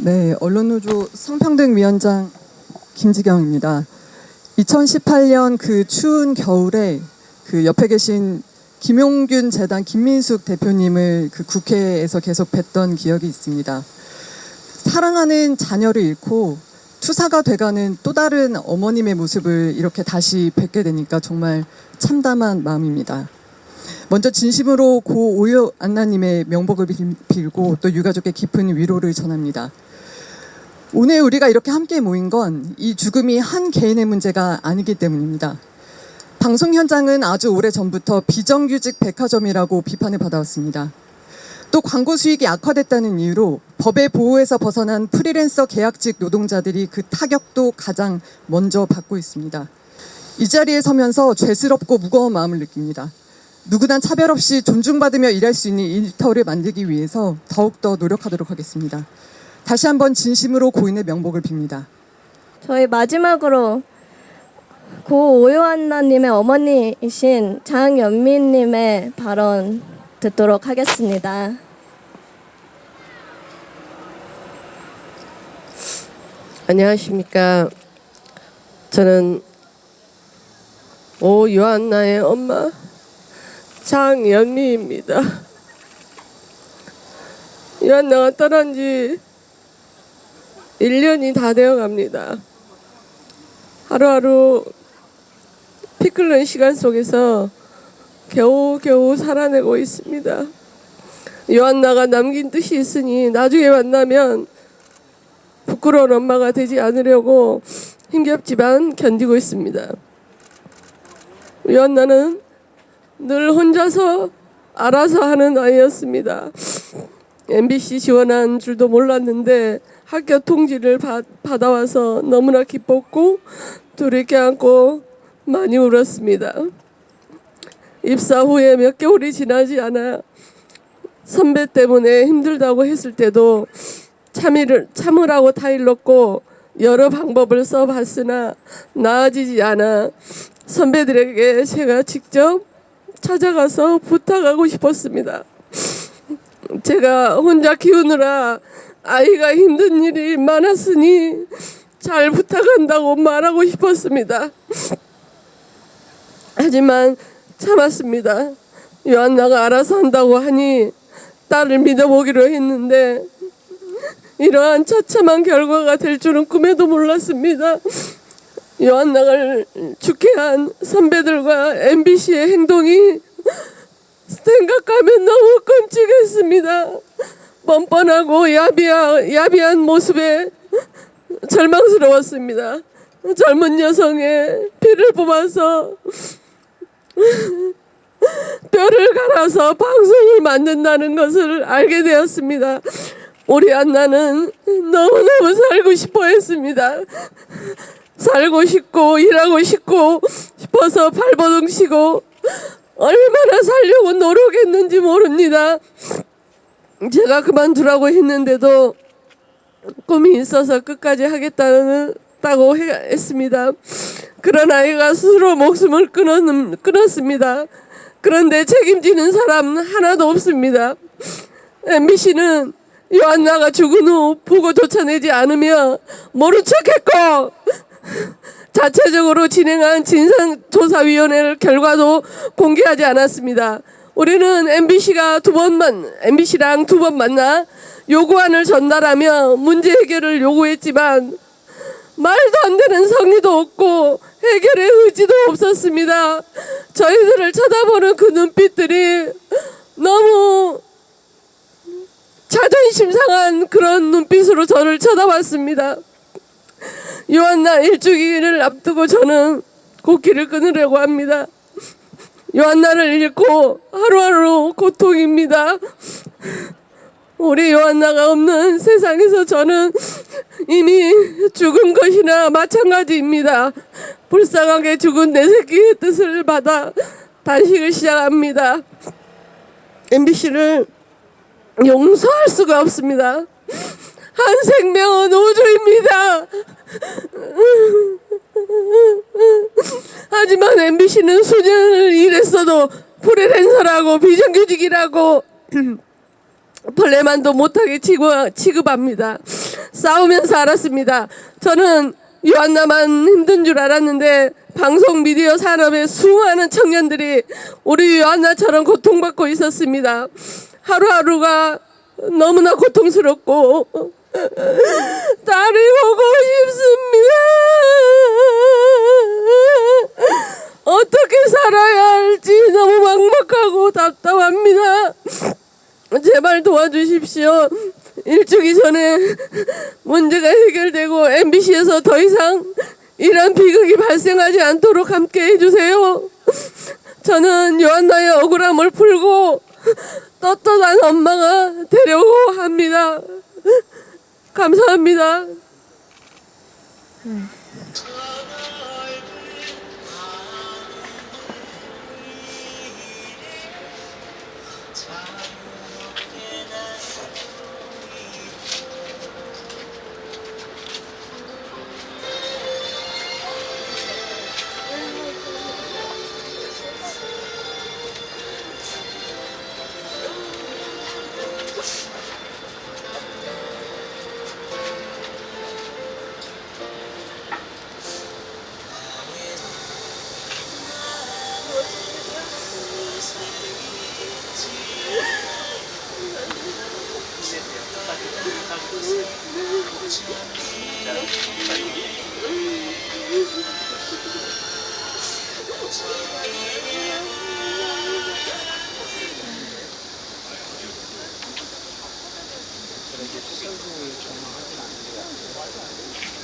네, 언론노조 성평등위원장 김지경입니다. 2018년 그 추운 겨울에 그 옆에 계신 김용균 재단 김민숙 대표님을 그 국회에서 계속 뵀던 기억이 있습니다. 사랑하는 자녀를 잃고 투사가 돼가는 또 다른 어머님의 모습을 이렇게 다시 뵙게 되니까 정말 참담한 마음입니다. 먼저 진심으로 고 오요 안나님의 명복을 빌- 빌고 또 유가족의 깊은 위로를 전합니다. 오늘 우리가 이렇게 함께 모인 건 이 죽음이 한 개인의 문제가 아니기 때문입니다. 방송 현장은 아주 오래 전부터 비정규직 백화점이라고 비판을 받아왔습니다. 또 광고 수익이 악화됐다는 이유로 법의 보호에서 벗어난 프리랜서 계약직 노동자들이 그 타격도 가장 먼저 받고 있습니다. 이 자리에 서면서 죄스럽고 무거운 마음을 느낍니다. 누구나 차별 없이 존중받으며 일할 수 있는 일터를 만들기 위해서 더욱더 노력하도록 하겠습니다. 다시 한번 진심으로 고인의 명복을 빕니다. 저희 마지막으로 고 오요한나님의 어머니이신 장연미님의 발언 듣도록 하겠습니다. 안녕하십니까. 저는 오 요한나의 엄마 장연미입니다. 요한나가 떠난 지 1년이 다 되어 갑니다. 하루하루 피 끓는 시간 속에서 겨우겨우 살아내고 있습니다. 요한나가 남긴 뜻이 있으니 나중에 만나면 부끄러운 엄마가 되지 않으려고 힘겹지만 견디고 있습니다. 요한나는 늘 혼자서 알아서 하는 아이였습니다. MBC 지원한 줄도 몰랐는데 학교 통지를 받, 받아와서 너무나 기뻤고 둘이 껴안고 많이 울었습니다. 입사 후에 몇 개월이 지나지 않아 선배 때문에 힘들다고 했을 때도 참이를 참으라고 타일렀고 여러 방법을 써봤으나 나아지지 않아 선배들에게 제가 직접 찾아가서 부탁하고 싶었습니다. 제가 혼자 키우느라 아이가 힘든 일이 많았으니 잘 부탁한다고 말하고 싶었습니다. 하지만 참았습니다. 요한나가 알아서 한다고 하니 딸을 믿어보기로 했는데 이러한 처참한 결과가 될 줄은 꿈에도 몰랐습니다. 요한나를 죽게 한 선배들과 MBC의 행동이 생각하면 너무 끔찍했습니다. 뻔뻔하고 야비한, 야비한 모습에 절망스러웠습니다. 젊은 여성의 피를 뽑아서 뼈를 갈아서 방송을 만든다는 것을 알게 되었습니다. 우리 안나는 너무너무 살고 싶어 했습니다. 살고 싶고 일하고 싶고 싶어서 발버둥 치고 얼마나 살려고 노력했는지 모릅니다. 제가 그만두라고 했는데도 꿈이 있어서 끝까지 하겠다는 다고 해- 했습니다. 그런 아이가 스스로 목숨을 끊었, 끊었습니다. 그런데 책임지는 사람 하나도 없습니다. MBC는 요한나가 죽은 후 보고조차 내지 않으며 모른 척했고 자체적으로 진행한 진상조사위원회 결과도 공개하지 않았습니다. 우리는 MBC가 두 번만 MBC랑 두 번 만나 요구안을 전달하며 문제 해결을 요구했지만 말도 안 되는 성의도 없고 해결의 의지도 없었습니다. 저희들을 쳐다보는 그 눈빛들이 너무 자존심 상한 그런 눈빛으로 저를 쳐다봤습니다. 요한나 일주기를 앞두고 저는 곡기를 끊으려고 합니다. 요한나를 잃고 하루하루 고통입니다. 우리 요한나가 없는 세상에서 저는 이미 죽은 것이나 마찬가지입니다. 불쌍하게 죽은 내 새끼의 뜻을 받아 단식을 시작합니다. MBC를 용서할 수가 없습니다. 한 생명은 우주입니다. 하지만 MBC는 수년을 일했어도 프리랜서라고 비정규직이라고 벌레만도 못하게 취급- 취급합니다. 싸우면서 알았습니다. 저는 요한나만 힘든 줄 알았는데 방송 미디어 산업의 수많은 청년들이 우리 요한나처럼 고통받고 있었습니다. 하루하루가 너무나 고통스럽고 딸을 보고 싶습니다. 어떻게 살아야 할지 너무 막막하고 답답합니다. 제발 도와주십시오. 일주기 전에 문제가 해결되고 MBC에서 더 이상 이런 비극이 발생하지 않도록 함께 해주세요. 저는 요한나의 억울함을 풀고 떳떳한 엄마가 되려고 합니다. 감사합니다. 그렇게 특성을 전망하진 않는 것 같아요.